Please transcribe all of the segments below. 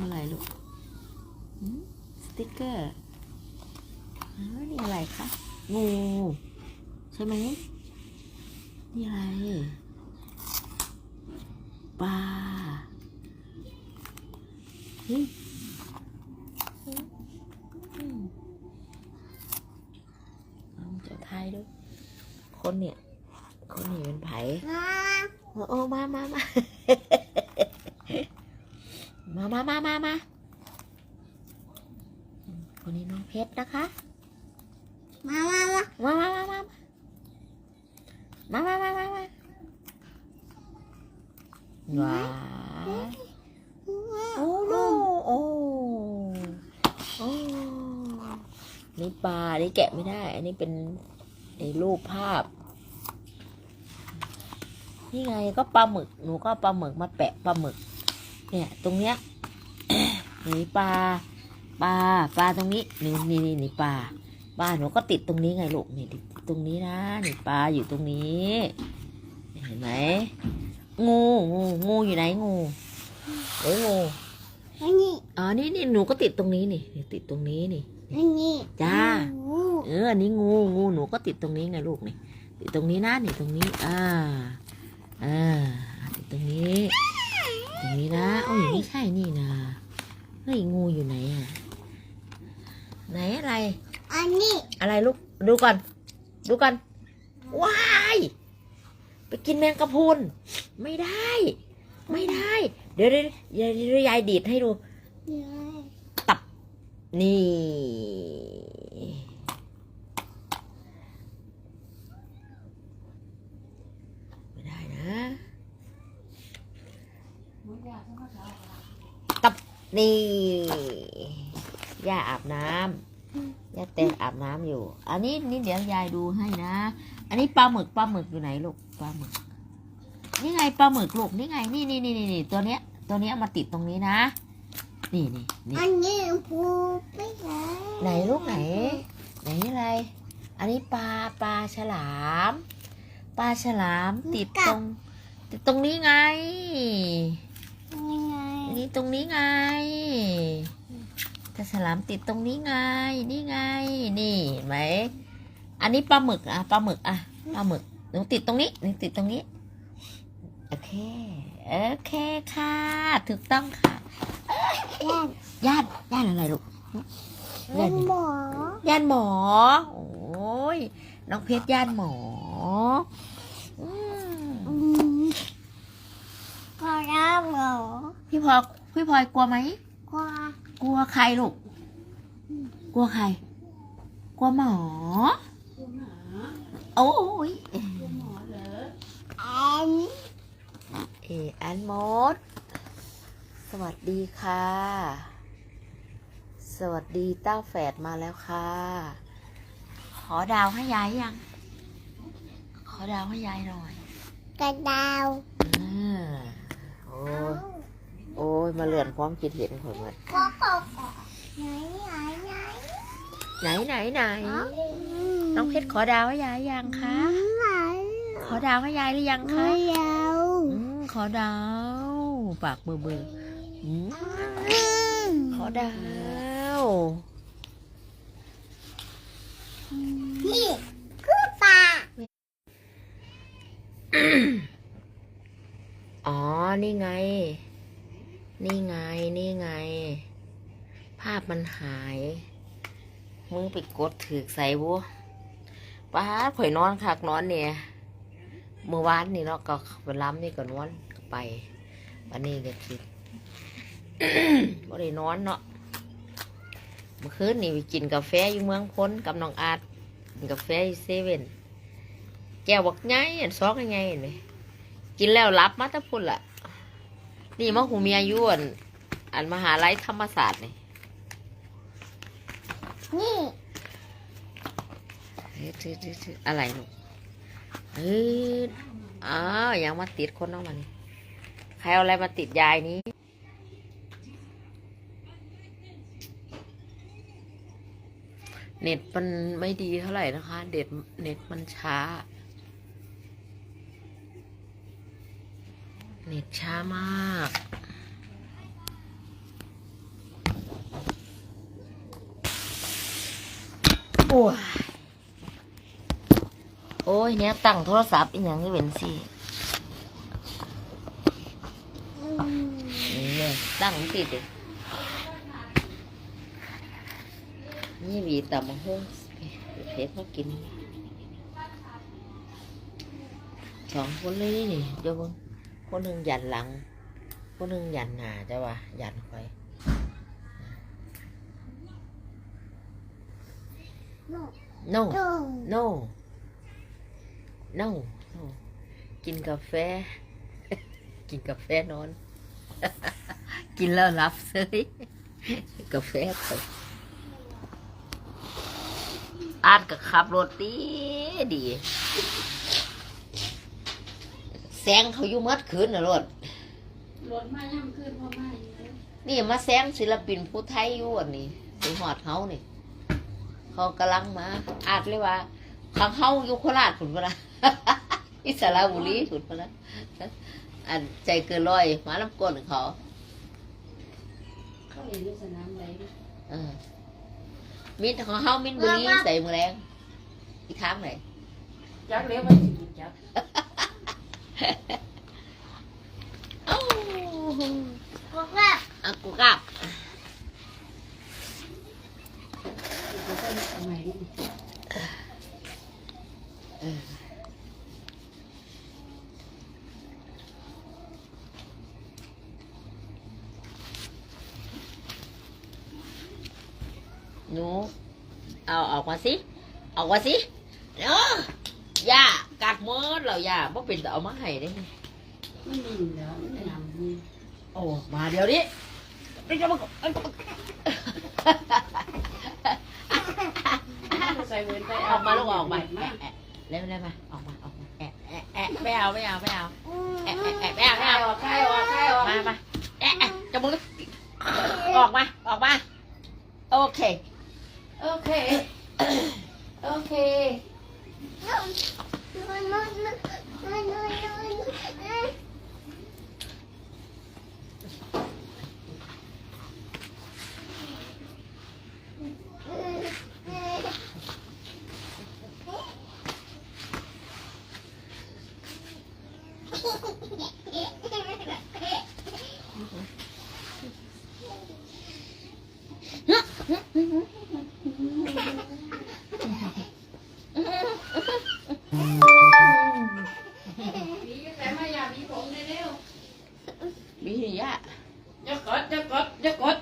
คืออะไรลูกหืมสติกเกอร์อ้าวนี่อะไรคะงูใช่ไหมนี่อะไรปลาเฮ้ยอืมอืมเอาเจ้าไทยด้วยคนเนี่ย คนนี่เป็นไผ่โอ้โอ้มามามา มามามามามาคนนี้น้องเพชรนะคะ มามามามามามามามามามามามาว้าวโอ้โหโอ้โอ้นี่ปลา นี่แกะไม่ได้ อันนี้เป็นไอ้รูปภาพ นี่ไงก็ปลาหมึก หนูก็เอาปลาหมึกมาแปะปลาหมึก เนี่ยตรงเนี้ยนี่ปลาปลาปลาตรงนี้นี่นี่นี่นี่ปลาปลาหนูก็ติดตรงนี้ไงลูกนี่ติดตรงนี้นะนี่ปลาอยู่ตรงนี้เห็นไหมงูงูงูอยู่ไหนงูเอ้ยงูอันนี้อ๋อนี่นี่หนูก็ติดตรงนี้นี่นี่ติดตรงนี้นี่อันนี้จ้าโอ้เอออันนี้งูงูหนูก็ติดตรงนี้ไงลูกนี่ติดตรงนี้นะนี่ตรงนี้อ่าอ่าติดตรงนี้ ตรงนี้นะโอ้ยไม่ใช่นี่นะเฮ้ยงูอยู่ไหนอะไหนอะไร อันนี้ อะไรลูกดูก่อน ดูก่อนว้ายไปกินแมงกะพรุนไม่ได้ ไม่ได้ เดี๋ยวเดี๋ยวเดี๋ยวเดี๋ยวยายดีดให้ดูนี่ไม่ได้นะ ตับ นี่ย่าอาบน้ำย่าเต้นอาบน้ำอยู่ อันนี้นี่เดี๋ยวยายดูให้นะ อันนี้ปลาหมึกปลาหมึกอยู่ไหนลูกปลาหมึก นี่ไงปลาหมึกลูกนี่ไงนี่นี่นี่นี่ตัวเนี้ย ตัวเนี้ยมาติดตรงนี้นะ นี่นี่นี่อันนี้ปูไม่ใช่ไหนลูกไหน ไหนอะไร อันนี้ปลาปลาฉลามปลาฉลามติดตรงติดตรงนี้ไงยังไง นี่ตรงนี้ไงปลาฉลามติดตรงนี้ไง นี่ไง นี่ไหม อันนี้ปลาหมึกอะปลาหมึกอะปลาหมึก หนูติดตรงนี้หนูติดตรงนี้ โอเค โอเคค่ะ ถูกต้องค่ะ ย่านย่านย่านอะไรลูก ย่านหมอ ย่านหมอ โอ้ย น้องเพชรย่านหมออืม อืม พอแล้วเหรอพี่พลอยพี่พลอยกลัวไหมกว่ากลัวใครลูกกลัวใคร กลัวหมอ โอ้ยอันเออันมด สวัสดีค่ะ สวัสดีเต้าแฝดมาแล้วค่ะ ขอดาวให้ยายยัง ขอดาวให้ยายหน่อยกระดาวอ่าโอ้ ยโอ้ย มาเลื่อนความคิดเห็นผมเลยก็ปอกไหนไหนไหนไหนไหนไหนน้องเพชรขอดาวให้ยายยังคะ ไหนขอดาวให้ยายหรือยังคะไม่ยาวอืมขอดาว ปากเบอร์เบอร์อืมขอดาว นี่คือปลา อ๋อ นี่ไง นี่ไง นี่ไง ภาพมันหาย มึงไปกดถือใส่บัวป้าดข่อยนอนคักนอนเนี่ย เมื่อวานนี่เนาะก็ไปล้ำนี่ก็นอนก็ไป วันนี้ก็คิดบ่ได้นอนเนาะ เมื่อคืนนี่ไปกินกาแฟอยู่เมืองพ้นกับน้องอาร์ตกินกาแฟอยู่เซเว่นแก้วบักไงอันซอกยังไงเห็นไหม กินแล้วรับมาแตะพุ่นละนี่มาหูเมียอยวนอันมหาลัยธรรมศาสตร์นี่นี่เฮ้ยถือถือถืออะไรลูกเฮ้ยอ้าวยังมาติดคนน้องมันใครเอาอะไรมาติดยายนี้เน็ตมันไม่ดีเท่าไหร่นะคะ เด็ดเน็ตมันช้า เน็ตช้ามาก โอ้ย โอ้ย เนี่ยตั้งโทรศัพท์อีกอย่างที่เป็นสินี่ตั้งสิเด็กนี่มีต่ำมาห้องเพชรมากินสองคนเลยนี่เจ้ายวบิ่ คนหนึ่งยันหลัง คนหนึ่งยันหน้าจ้ะวะยันคอยโน่ no โน่ no no no กินกาแฟ กินกาแฟนอน กินแล้วรับเซยกาแฟไปอ่านกับขับรถดีดี แซงเขาอยู่มัดคืนนะรถรถมาย่ำขึ้นพ่อมาอยู่แล้วนี่มาแซงศิลปินผู้ไทยอยู่อันนี้สิหอดเฮานี่เขากำลังมา อาจเลยว่าขังเฮาอยู่โคราชผุนพะนะอิสระบุรีผุนพะนะอันใจเกินร้อยมาลำกวนเขา เขาเรียนอยู่สนามไหนเออมินของเฮามินบุรีใส่มือแรงอีกทางไหน จักเลี้ยวมันสิจัก เอ้าบอกว่าอากูกลับจะใส่สมัยนี้หนูเอาออกมาสิ ออกมาสิเนาะ กัดมือเราย่าบ่เป็นแต่เอามาให้ได้ไงมันมีแล้วมันนำนี่โอ้มาเดี๋ย no, no, no, no, no. มีหิยะๆอย่ากดอย่ากดอย่ากด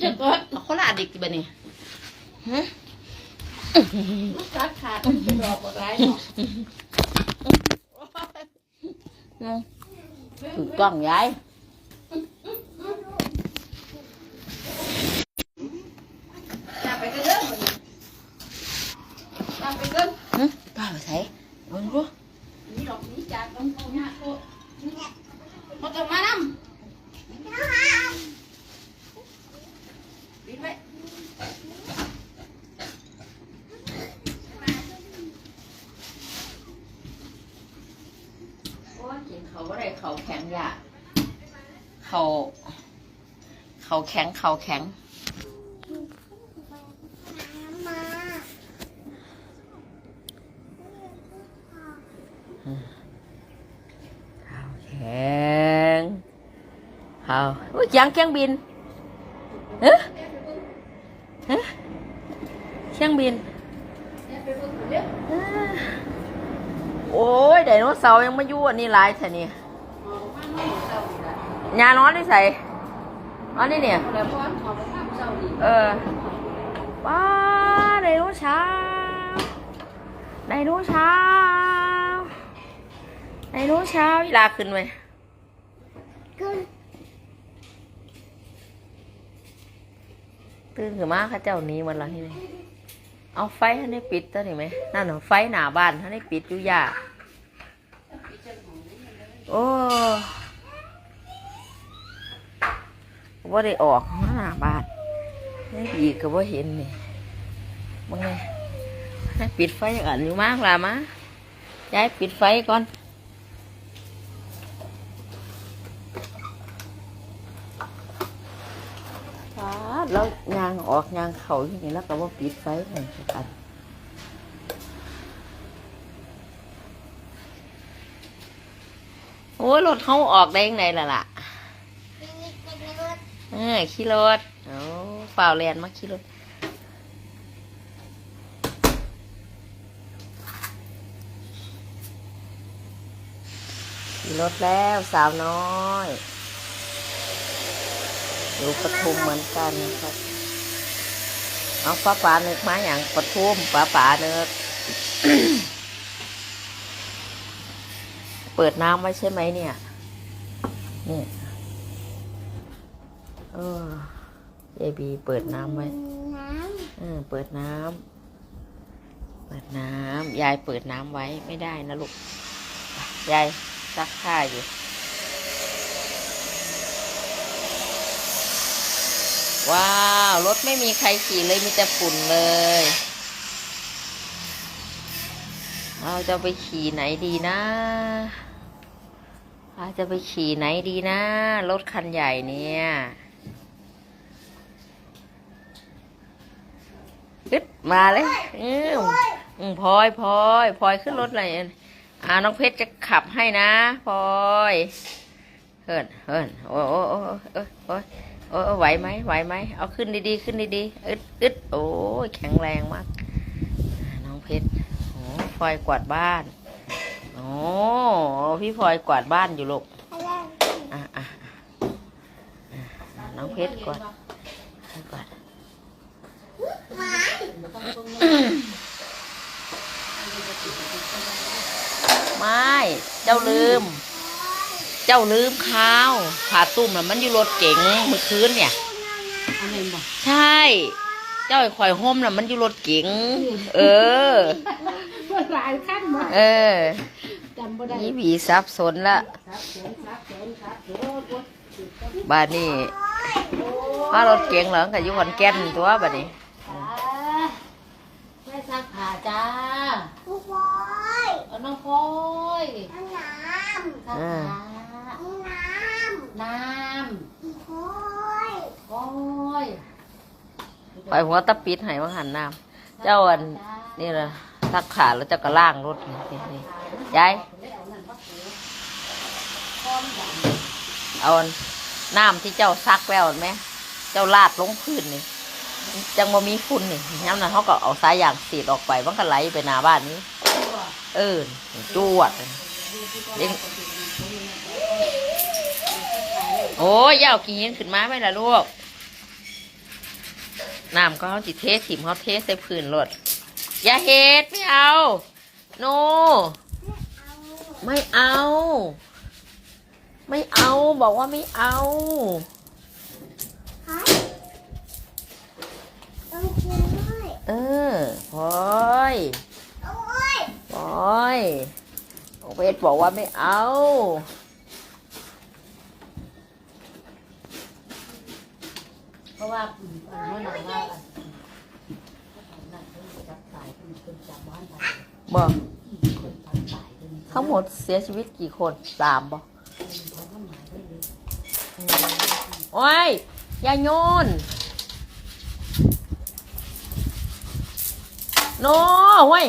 อย่ากดเอาคนละดิกบะนี่ฮะมันกัดขาดมันจะดอกบ่ไรเนาะถูกต้องยาย อย่าไปกันเด้ออย่าไปกัน ฮะป้าไปใส่มึงรู้ นี่ดอกนี้จากตรงตรงนี้โอ้มาต้องมานำปิดไว้ โอ้ยกินเขาก็ได้เขาแข็งยะ เขาเขาแข็งเขาแข็งเขาแข็งเขาอุ้ยยังเครื่องบินเอ๊ะเอ๊ะเครื่องบินโอ้ยไดโนเสาร์ยังไมาอยู่อันนี้หลายแท่นี่ ยานอนที่ใส่นอนนี่เนี่ยเออว้าไดโนเสาร์ไดโนเสาร์ไดโนเสาร์อีลาขึ้นไหมขึ้นตื่นขึ้นมาเข้าเจ้าหนี้มันละที่นี่เอาไฟให้ได้ปิดตัวนี่ไหมนั่นน่ะไฟหน้าบ้านให้ได้ปิดอยู่ยาโอ้ ว่าได้ออกห้าบาทนี่อีกก็ว่าเห็นนี่บังไงปิดไฟอ่านอยู่มากล่ะมะย้ายปิดไฟก่อนแล้วยางออกยางเข่าที่นี่แล้วก็ว่าปิดไฟเหมือนกันโอ้รถเขาออกได้ยังไงล่ะล่ะ เออขี่รถโอ้เปล่าเรียนมาขี่รถขี่รถแล้วสาวน้อยอยู่ปทุมเหมือนกันครับเอาป้าป๋านึกมาอย่างปทุมป้าป๋านึกเปิดน้ำไว้ใช่ไหมเนี่ยนี่ ยเออยายบีเปิดน้ำไว้ น้เออ เปิดน้ำ เปิดน้ำ ยายเปิดน้ำไว้ไม่ได้นะลูก ยายซักผ้าอยู่ ว้าว รถไม่มีใครขี่เลยมีแต่ฝุ่นเลย เราจะไปขี่ไหนดีนะเราจะไปขี่ไหนดีนะ รถคันใหญ่เนี่ยอึด มาเลยอืมอืมพลอยพลอยพลอยขึ้นรถเลยอ่าน้องเพชรจะขับให้นะพลอยเฮินเฮินโอ้โอ้โอ้โอ้โอ้โอ้โอ้ไหวไหมไหวไหมเอาขึ้นดีๆขึ้นดีๆอึดอึดโอ้ยแข็งแรงมากอ่าน้องเพชรโอ้พลอยกวาดบ้านโอ้พี่พลอยกวาดบ้านอยู่ลูกำอะไรอะอะอะอะน้องเพชรกวาดกวาดหมา ไม่ เจ้าลืม เจ้าลืมข้าวผ่าตุ้มน่ะมันอยู่รถเก๋งเมื่อคืนเนี่ย อันนี้บอกใช่ เจ้าไอ้ข่อยห่มน่ะมันอยู่รถเก๋งเออ หลายขั้นมาเออ จำบ่ได้นี่บีสับสนละครับเสียงครับเสียงครับโอ้โหบ้านนี้พารถเก๋งเหรอกับยู่ขอนแก่นตัวบ้านนี้ จ้าแม่ซักผ้าจ้าผู้บอยเอาน้องพลอยน้ำน้ซักผ้าำน้น้ำผู้บอยำพลอยปล่อยหัวตะปิดให้ว่าหันน้ำเจ้าอันนี่ละทักขาแล้วเจ้าก็ล่างรถนี่นี่นี่ยายเอาอันน้ำที่เจ้าซักแล้วเห็นไหมเจ้าลาดลงพื้นนี่ จังบ่มีฝุ่นนี่ย้ำนั้นเขาก็เอาสายยางสีดออกไปมันก็ไหลไปหน้าบ้านนี้ เออจวดเล่นโอ้ยยาเอาขี้หินขึ้นมาไหมล่ะลูกน้ำก็เขาจิเทถิ่มเขาเทใส่พื้นรถอย่าเฮ็ดไม่เอา โน ไม่เอา ไม่เอาบอกว่าไม่เอา ฮะต้องกินด้วย เออพลอยโอ้ยพลอยโอเวทบอกว่าไม่เอาเพราะว่าอันนั้นน่ะว่าอันนั้นเพิ่นจับสายเพิ่นเพิ่นจับบ้านไปบอกทั้งหมดเสียชีวิตกี่คนสามบอกโอ้ยอย่าโยน โน่เว้ย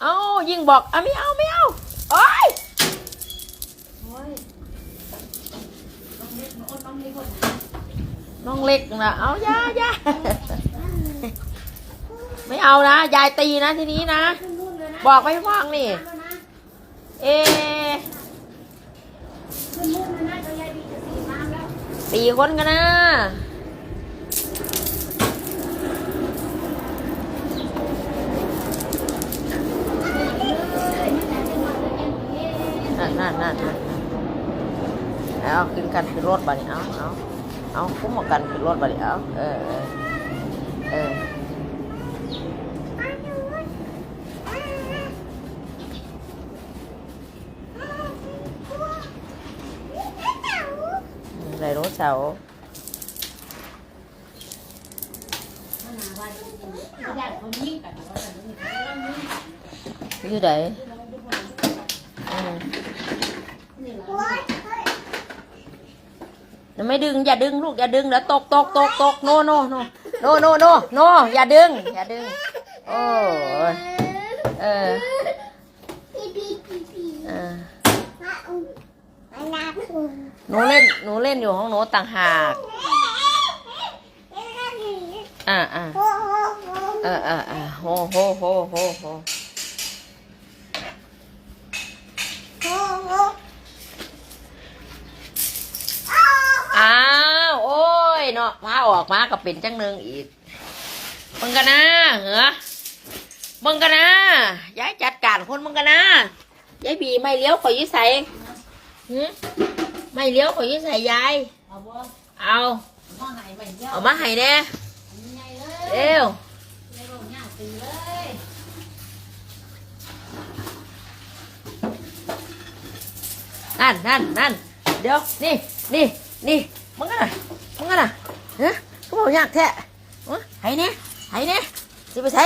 เอายิงบอกอะไม่เอาไม่เอาโอ้ยโอ้ยน้องเล็กน้องน้องเล็กคนน้องเล็กนะเอาอย่าอย่าไม่เอานะ ยายตีนะทีนี้นะขึ้นนู่นเลยนะบอกไม่ฟังนี่น้ำแล้วนะเอะขึ้นนู่นเลยนะเดี๋ยวยายบีจะสีน้ำแล้วตีคนกันนะ นั่นนั่นเอาขึ้นกันขึ้นรถบัดนี้เอาเอาเอาคุ้มกันขึ้นรถบัดนี้เอาเออเออเออไดโนเสาร์ถ้าหน ไม่ดึง อย่าดึงลูกอย่าดึงเดี๋ยวตกตกตกตกโนโนโนโนโนโนโนอย่าดึง อย่าดึง โอ้ยเออเออหนูเล่นหนูเล่นอยู่ห้องหนูต่างหากอ่าอ่าอ้โหเออเออเออโหโหโหโหโห โอ้าวโอ้ยเนาะมาออกมาก็เป็นจังหนึ่งอีกมึงกันนะเหรอมึงกันนะยายจัดการคนมึงกันนะยายบีไม่เลี้ยวขอยอยิ่ใส่หืมไม่เลี้ยวขอยอยิ่ใส่ยายเอาเอามาให้ไปเอามาให้แน่ใหญ่เลยเร็วเร็วย่างตีเลยนั่นนั่นนั่นเดี๋ยวนี่นี่ นี่มึงกันนะมึงกันนะเฮ้ยก็บอกยากแท้เอ้ยให้เนี่ยให้เนี่ยสิไปใส่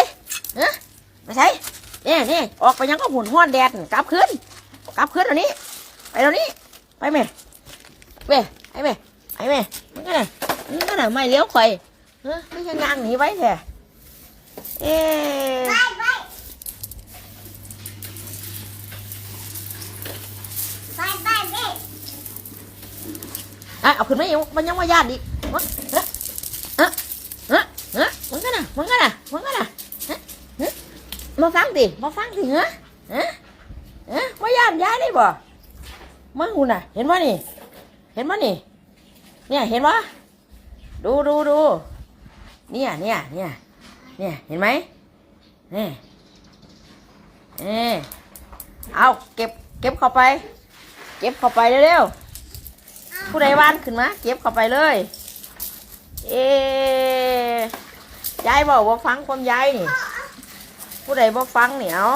เฮ้ยไปใส่เนี่ยนี่ออกไปยังก็หุ่นห้อนแดดกลับขึ้นกลับขึ้นเดี๋ยวนี้ไปเดี๋ยวนี้ไปแม่ไปไปแม่ไปแม่มึงกันนะมึงกันนะไม่เลี้ยวข่อยเฮ้ยไม่ใช่ยางหนีไว้แท้เอ๊ะ ไปไปไปไปไป อะเอาขึ้นมาอีกมันยังว่าญาติอีกวะเอ๊ะเอ๊ะเอ๊ะเอ๊ะมึงกันนะมึงกันนะมึงกันนะเอ๊ะเอ๊ะมาฟังดิมาฟังดิเหรอเอ๊ะเอ๊ะว่าญาติย้ายได้บ่มึงกูน่ะ เห็นว่านี่ เห็นว่านี่ เนี่ยเห็นวะดูดูดูเนี่ยเนี่ยเนี่ยเนี่ยเห็นไหมเนี่ยเนี่ยเอาเก็บเก็บเข้าไป เก็บเข้าไปเร็วๆ ผู้ใดว่านขึ้นมาเก็บเข้าไปเลย เอยายบอกว่าฟังความยายนี่ ผู้ใดบ่ฟังเนี่เอา